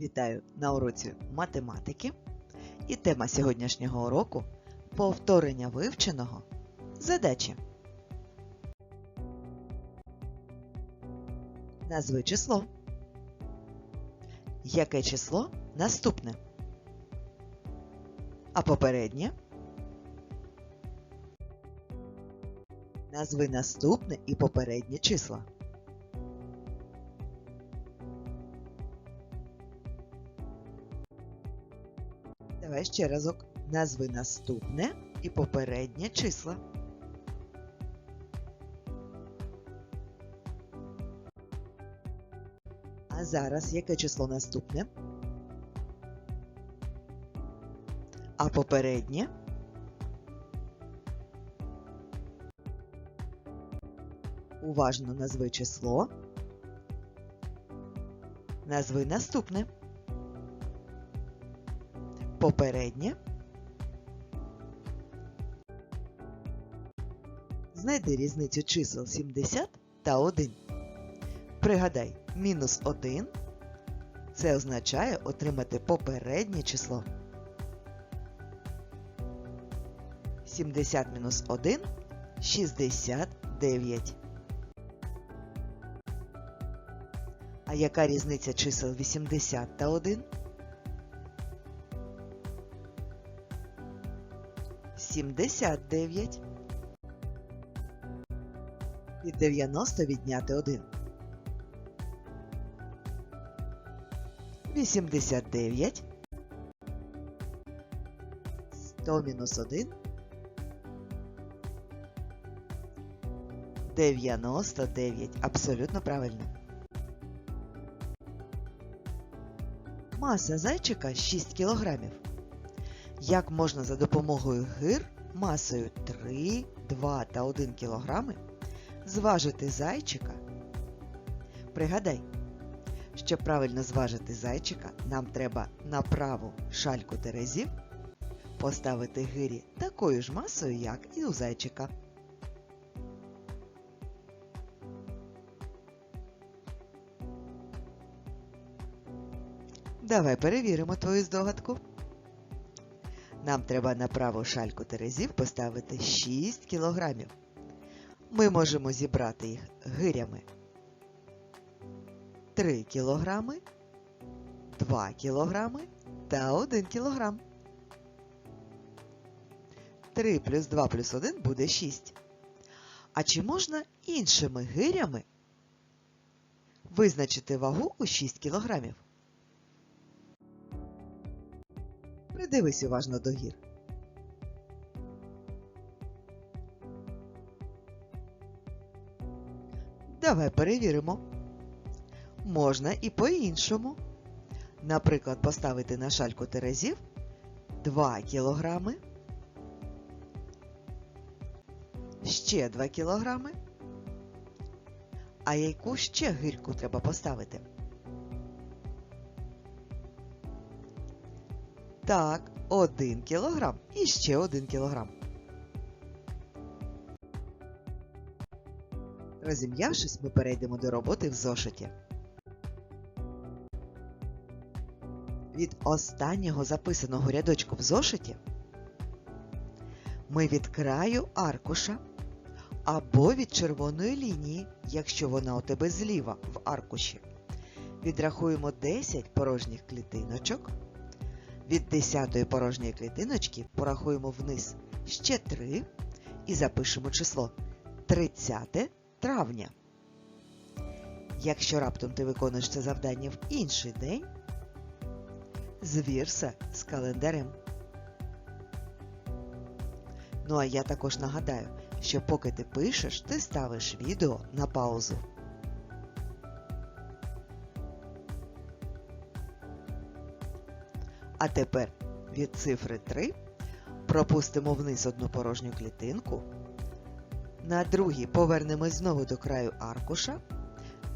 Вітаю на уроці математики. І тема сьогоднішнього уроку повторення вивченого задачі. Назви число. Яке число наступне? А попереднє? Назви наступне і попереднє числа. Ще разок. Назви наступне і попереднє числа. А зараз яке число наступне? А попереднє? Уважно назви число. Назви наступне. Попереднє. Знайди різницю чисел 70 та 1. Пригадай, мінус 1 це означає отримати попереднє число. 70 мінус 1 69. А яка різниця чисел 80 та 1? 79. Від 90 відняти 1. 89. 100 мінус 1. 99. Абсолютно правильно. Маса зайчика 6 кілограмів. Як можна за допомогою гир масою 3, 2 та 1 кілограми зважити зайчика? Пригадай, щоб правильно зважити зайчика, нам треба на праву шальку терезів поставити гирі такою ж масою, як і у зайчика. Давай перевіримо твою здогадку. Нам треба на праву шальку терезів поставити 6 кілограмів. Ми можемо зібрати їх гирями 3 кілограми, 2 кілограми та 1 кілограм. 3 плюс 2 плюс 1 буде 6. А чи можна іншими гирями визначити вагу у 6 кілограмів? Придивись уважно до гір. Давай перевіримо. Можна і по-іншому. Наприклад, поставити на шальку терезів 2 кілограми, ще 2 кілограми. А яку ще гирьку треба поставити? Так, 1 кілограм і ще 1 кілограм. Розім'явшись, ми перейдемо до роботи в зошиті. Від останнього записаного рядочку в зошиті ми від краю аркуша або від червоної лінії, якщо вона у тебе зліва в аркуші, відрахуємо 10 порожніх клітиночок. Від 10 порожньої клітиночки порахуємо вниз ще 3 і запишемо число 30 травня. Якщо раптом ти виконуєш це завдання в інший день, звірся з календарем. Ну а я також нагадаю, що поки ти пишеш, ти ставиш відео на паузу. А тепер від цифри 3 пропустимо вниз одну порожню клітинку. На другій повернемось знову до краю аркуша.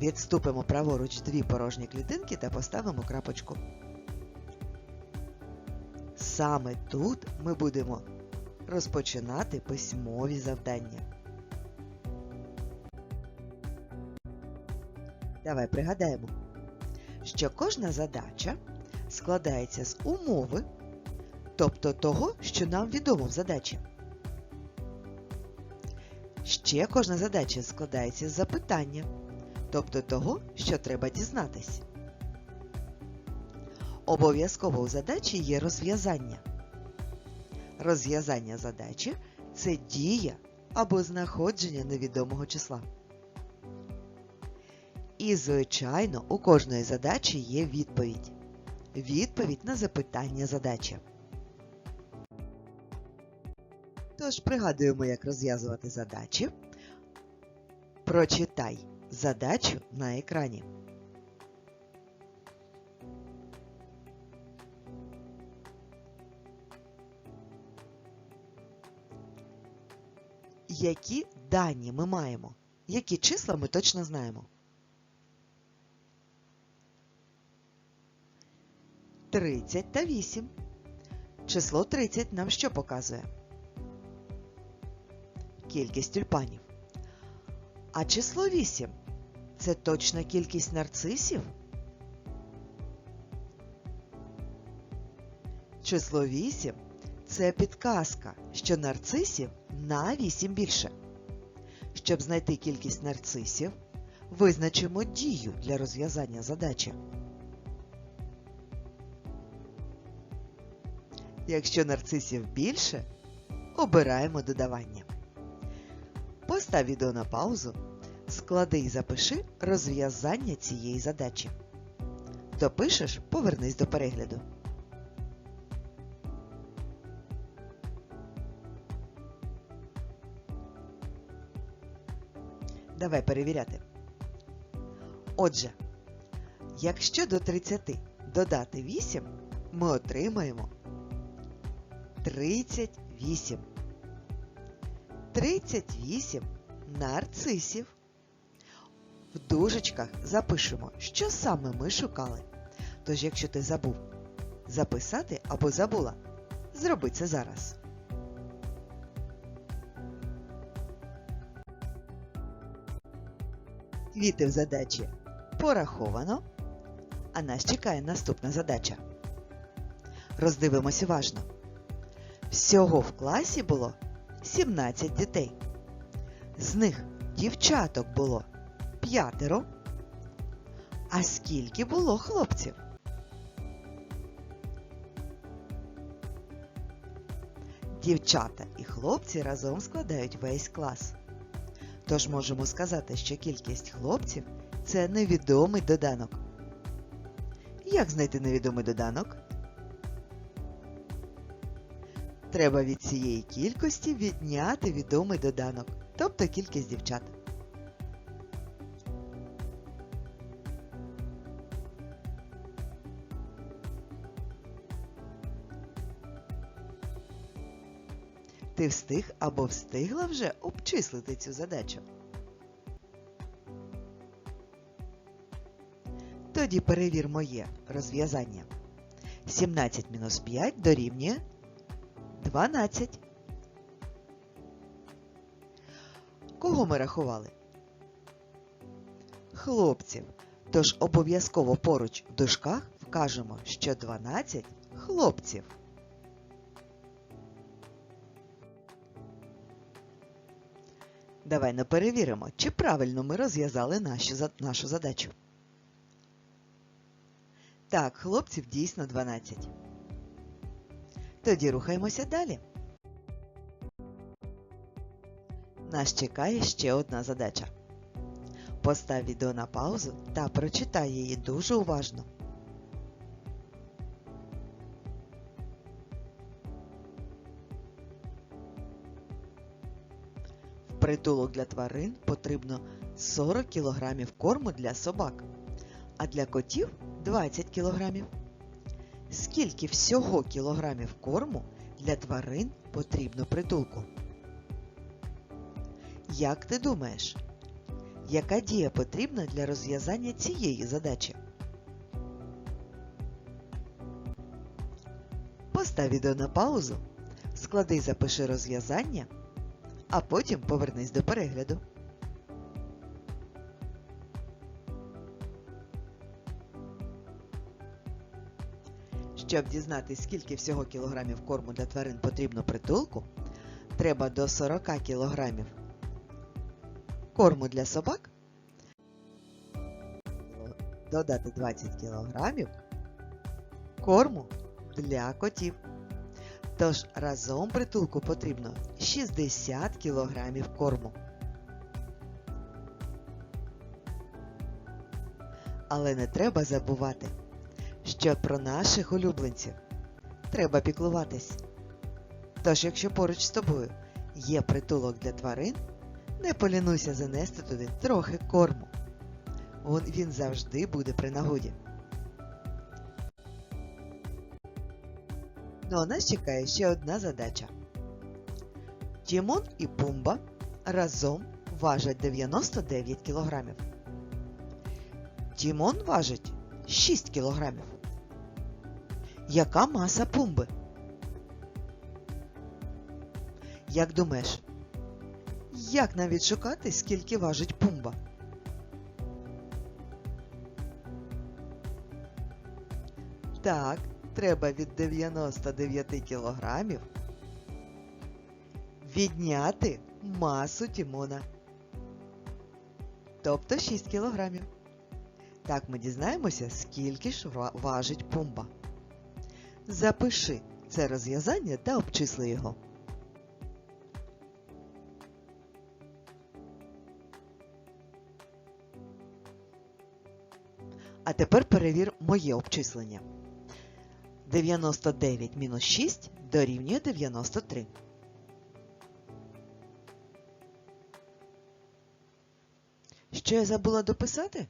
Відступимо праворуч дві порожні клітинки та поставимо крапочку. Саме тут ми будемо розпочинати письмові завдання. Давай пригадаємо, що кожна задача складається з умови, тобто того, що нам відомо в задачі. Ще кожна задача складається з запитання, тобто того, що треба дізнатись. Обов'язково у задачі є розв'язання. Розв'язання задачі це дія або знаходження невідомого числа. І, звичайно, у кожної задачі є відповідь. Відповідь на запитання задачі. Тож пригадуємо, як розв'язувати задачі. Прочитай задачу на екрані. Які дані ми маємо? Які числа ми точно знаємо? 30 та 8. Число 30 нам що показує? Кількість тюльпанів. А число 8 це точна кількість нарцисів? Число 8 це підказка, що нарцисів на 8 більше. Щоб знайти кількість нарцисів, визначимо дію для розв'язання задачі. Якщо нарцисів більше, обираємо додавання. Постав відео на паузу, склади і запиши розв'язання цієї задачі. Допишеш, повернись до перегляду. Давай перевіряти. Отже, якщо до 30 додати 8, ми отримаємо 38. 38 нарцисів. В дужечках запишемо, що саме ми шукали. Тож, якщо ти забув записати або забула, зроби це зараз. Квіти в задачі пораховано, а нас чекає наступна задача. Роздивимось уважно. Всього в класі було 17 дітей. З них дівчаток було п'ятеро. А скільки було хлопців? Дівчата і хлопці разом складають весь клас. Тож можемо сказати, що кількість хлопців це невідомий доданок. Як знайти невідомий доданок? Треба від цієї кількості відняти відомий доданок, тобто кількість дівчат. Ти встиг або встигла вже обчислити цю задачу? Тоді перевір моє розв'язання. 17 мінус 5 дорівнює 12. Кого ми рахували? Хлопців. Тож обов'язково поруч в дужках вкажемо, що 12 хлопців. Давай не перевіримо, чи правильно ми розв'язали нашу, нашу задачу. Так, хлопців дійсно 12. Тоді рухаємося далі. Нас чекає ще одна задача. Постав відео на паузу та прочитай її дуже уважно. В притулок для тварин потрібно 40 кг корму для собак, а для котів 20 кг. Скільки всього кілограмів корму для тварин потрібно притулку? Як ти думаєш, яка дія потрібна для розв'язання цієї задачі? Постав відео на паузу, склади і запиши розв'язання, а потім повернись до перегляду. Щоб дізнатися, скільки всього кілограмів корму для тварин потрібно притулку, треба до 40 кілограмів корму для собак додати 20 кілограмів корму для котів. Тож разом притулку потрібно 60 кілограмів корму. Але не треба забувати, що про наших улюбленців треба піклуватись. Тож, якщо поруч з тобою є притулок для тварин, не полінуйся занести туди трохи корму. Він завжди буде при нагоді. Ну а нас чекає ще одна задача. Тімон і Пумба разом важать 99 кілограмів. Тімон важить 6 кілограмів. Яка маса пумби? Як думаєш, як нам відшукати, скільки важить пумба? Так, треба від 99 кілограмів відняти масу Тімона. Тобто 6 кілограмів. Так ми дізнаємося, скільки ж важить пумба. Запиши це розв'язання та обчисли його. А тепер перевір моє обчислення. 99 мінус 6 дорівнює 93. Що я забула дописати?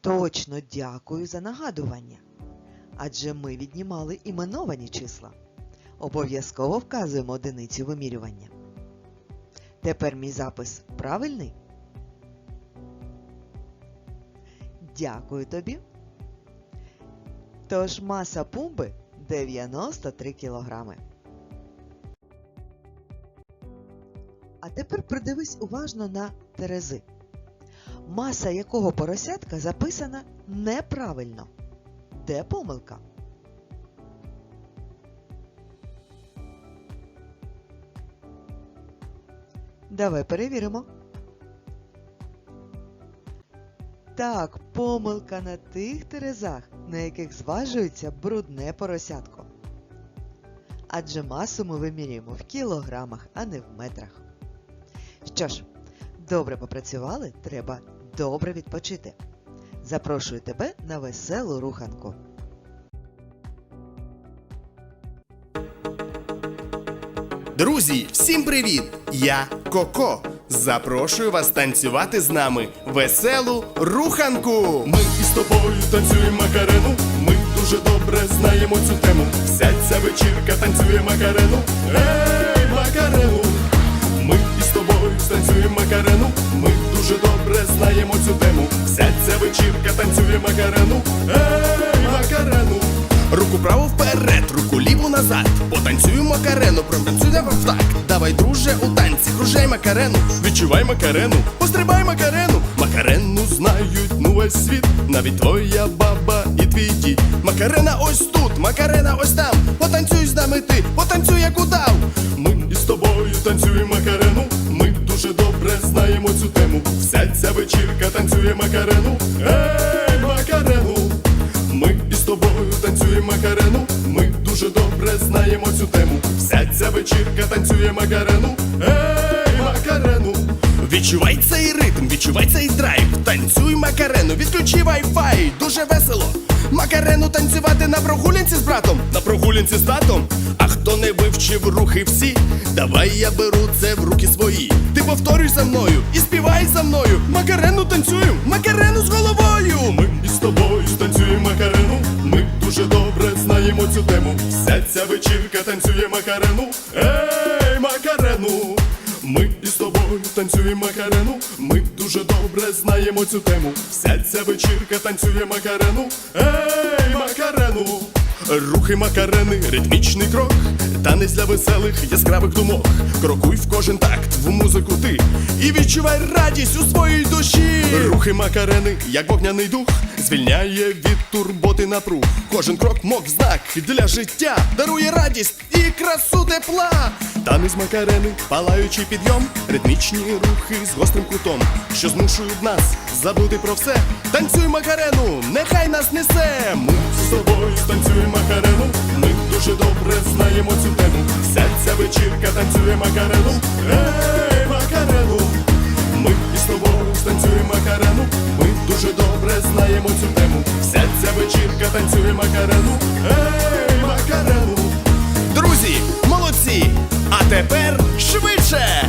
Точно дякую за нагадування. Адже ми віднімали іменовані числа. Обов'язково вказуємо одиницю вимірювання. Тепер мій запис правильний? Дякую тобі. Тож маса пумби 93 кілограми. А тепер придивись уважно на терези. Маса якого поросятка записана неправильно. Де помилка? Давай перевіримо. Так, помилка на тих терезах, на яких зважується брудне поросятко. Адже масу ми вимірюємо в кілограмах, а не в метрах. Що ж, добре попрацювали, треба добре відпочити. Запрошую тебе на веселу руханку. Друзі, всім привіт! Я Коко. Запрошую вас танцювати з нами веселу руханку. Ми із тобою танцюємо макарену. Ми дуже добре знаємо цю тему. Вся ця вечірка танцює макарену. Ей, макарену! Ми із тобою станцюємо макарену. Ми дуже добре знаємо цю тему. Вся ця вечірка танцює макарену. Ей, макарену! Руку праву вперед, руку ліву назад. Потанцюємо макарену, протанцюємо в так. Давай, друже, у танці, кружай макарену. Відчувай макарену, пострибай макарену. Макарену знають ну весь світ. Навіть твоя баба і твій дід. Макарена ось тут, макарена ось там. Потанцюй з нами ти, потанцюй як удав. Ми вечірка танцює макарену. Ей, макарену! Ми із тобою танцюємо макарену. Ми дуже добре знаємо цю тему. Вся ця вечірка танцює макарену. Ей, макарену! Відчувай цей ритм, відчувай цей драйв. Танцюй макарену, відключи вай-фай, дуже весело. Макарену танцювати на прогулянці з братом, на прогулянці з татом. Хто не вивчив рухи всі, давай я беру це в руки свої. Ти повторюй за мною і співай за мною. Макарену танцюємо, макарену з головою. Ми із тобою станцюємо макарену. Ми дуже добре знаємо цю тему. Вся ця вечірка танцює макарену. Ей, макарену! Ми із тобою танцюємо макарену. Ми дуже добре знаємо цю тему. Вся ця вечірка танцює макарену. Ей, макарену! Рухи макарени, ритмічний крок, танець для веселих, яскравих думок. Крокуй в кожен такт, в музику ти і відчувай радість у своїй душі. Рухи макарени, як вогняний дух, звільняє від турботи напруг. Кожен крок мов знак для життя, дарує радість і красу тепла. Танець макарени, палаючий підйом, ритмічні рухи з гострим кутом, що змушують нас забути про все. Танцюй макарену, нехай нас несе. Ми З тобою танцюємо макарену, ми дуже добре знаємо цю тему. Вся ця вечірка танцює макарену, ей, макарену. Ми із тобою станцюємо макарену, ми дуже добре знаємо цю тему. Вся ця вечірка танцює макарену, ей, макарену. Друзі, молодці! А тепер швидше!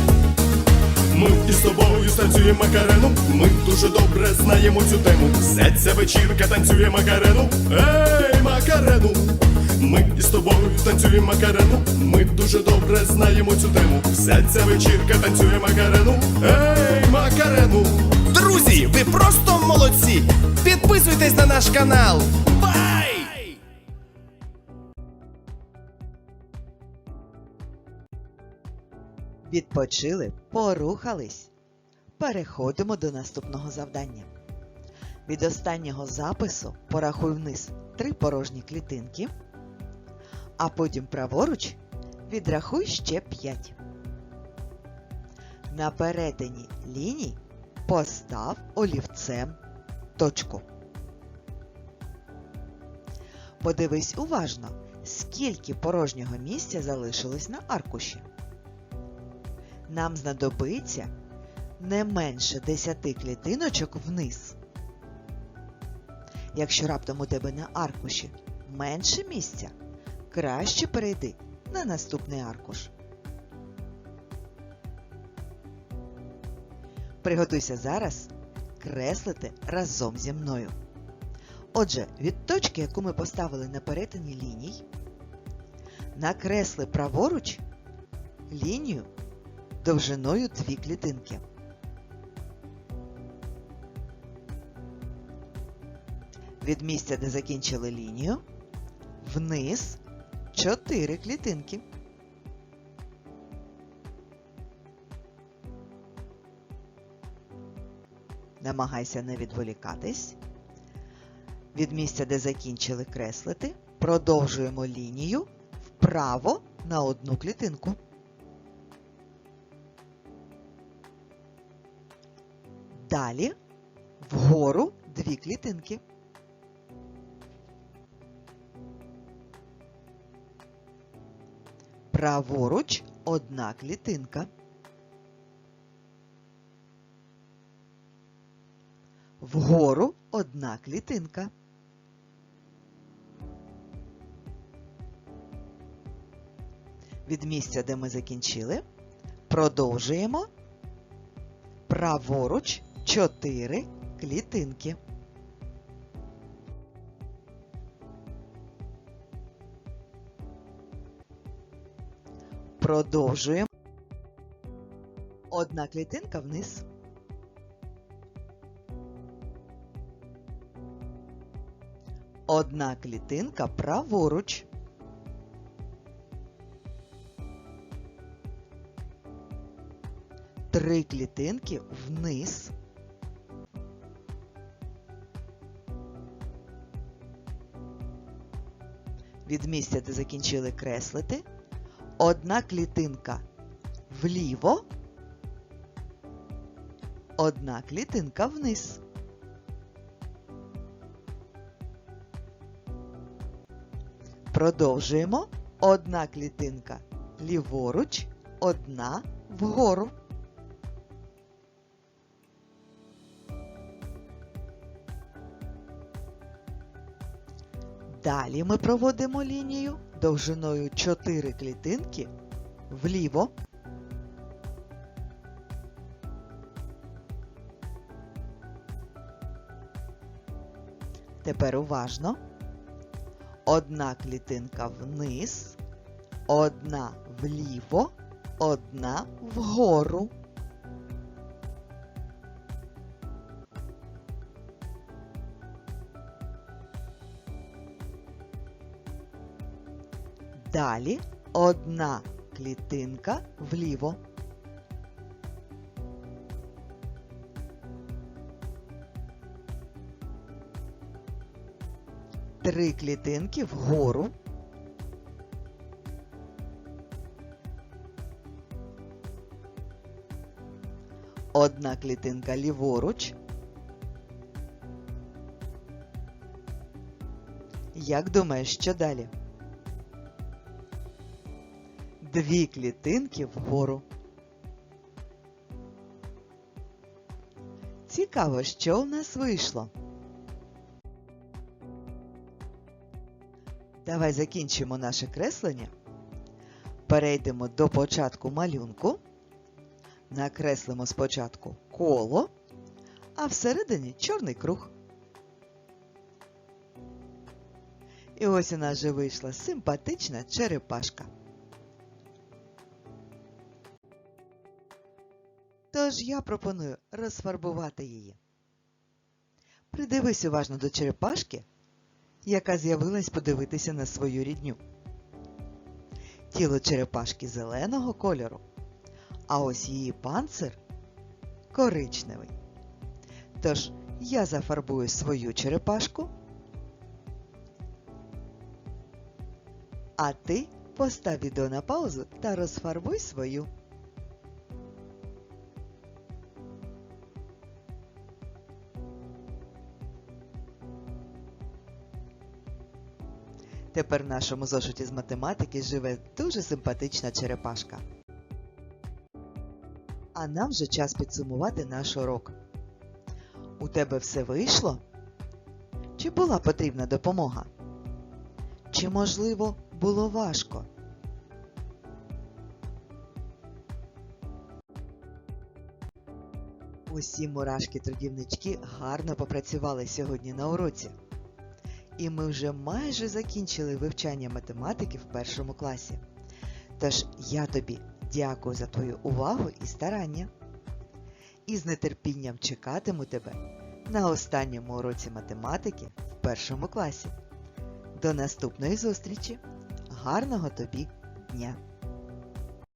Ми із тобою станцюємо макарену, ми дуже добре знаємо цю тему. Ця вечірка танцює макарену, ей, макарену. Ми із тобою танцюємо макарену, ми дуже добре знаємо цю тему. Ця вечірка танцює макарену, ей, макарену. Друзі, ви просто молодці! Підписуйтесь на наш канал! Бай! Відпочили, порухались. Переходимо до наступного завдання. Від останнього запису порахуй вниз три порожні клітинки, а потім праворуч відрахуй ще 5. На перетині ліній постав олівцем точку. Подивись уважно, скільки порожнього місця залишилось на аркуші. Нам знадобиться не менше 10 клітиночок вниз. Якщо раптом у тебе на аркуші менше місця, краще перейди на наступний аркуш. Приготуйся зараз креслити разом зі мною. Отже, від точки, яку ми поставили на перетині ліній, накресли праворуч лінію довжиною дві клітинки. Від місця, де закінчили лінію, вниз 4 клітинки. Намагайся не відволікатись. Від місця, де закінчили креслити, продовжуємо лінію вправо на одну клітинку. Далі вгору дві клітинки. Праворуч одна клітинка. Вгору одна клітинка. Від місця, де ми закінчили, продовжуємо праворуч 4 клітинки. Продовжуємо. Одна клітинка вниз. Одна клітинка праворуч. Три клітинки вниз. Від місця, де закінчили креслити, одна клітинка вліво, одна клітинка вниз. Продовжуємо. Одна клітинка ліворуч, одна вгору. Далі ми проводимо лінію довжиною 4 клітинки вліво. Тепер уважно. Одна клітинка вниз, одна вліво, одна вгору. Далі одна клітинка вліво. Три клітинки вгору. Одна клітинка ліворуч. Як думаєш, що далі? Дві клітинки вгору. Цікаво, що в нас вийшло. Давай закінчимо наше креслення. Перейдемо до початку малюнку. Накреслимо спочатку коло, а всередині чорний круг. І ось у нас вже вийшла симпатична черепашка. Тож я пропоную розфарбувати її. Придивись уважно до черепашки, яка з'явилась подивитися на свою рідню. Тіло черепашки зеленого кольору, а ось її панцир коричневий. Тож я зафарбую свою черепашку, а ти постав відео на паузу та розфарбуй свою. Тепер в нашому зошиті з математики живе дуже симпатична черепашка. А нам вже час підсумувати наш урок. У тебе все вийшло? Чи була потрібна допомога? Чи, можливо, було важко? Усі мурашки-трудівнички гарно попрацювали сьогодні на уроці. І ми вже майже закінчили вивчання математики в першому класі. Тож я тобі дякую за твою увагу і старання. І з нетерпінням чекатиму тебе на останньому уроці математики в першому класі. До наступної зустрічі! Гарного тобі дня!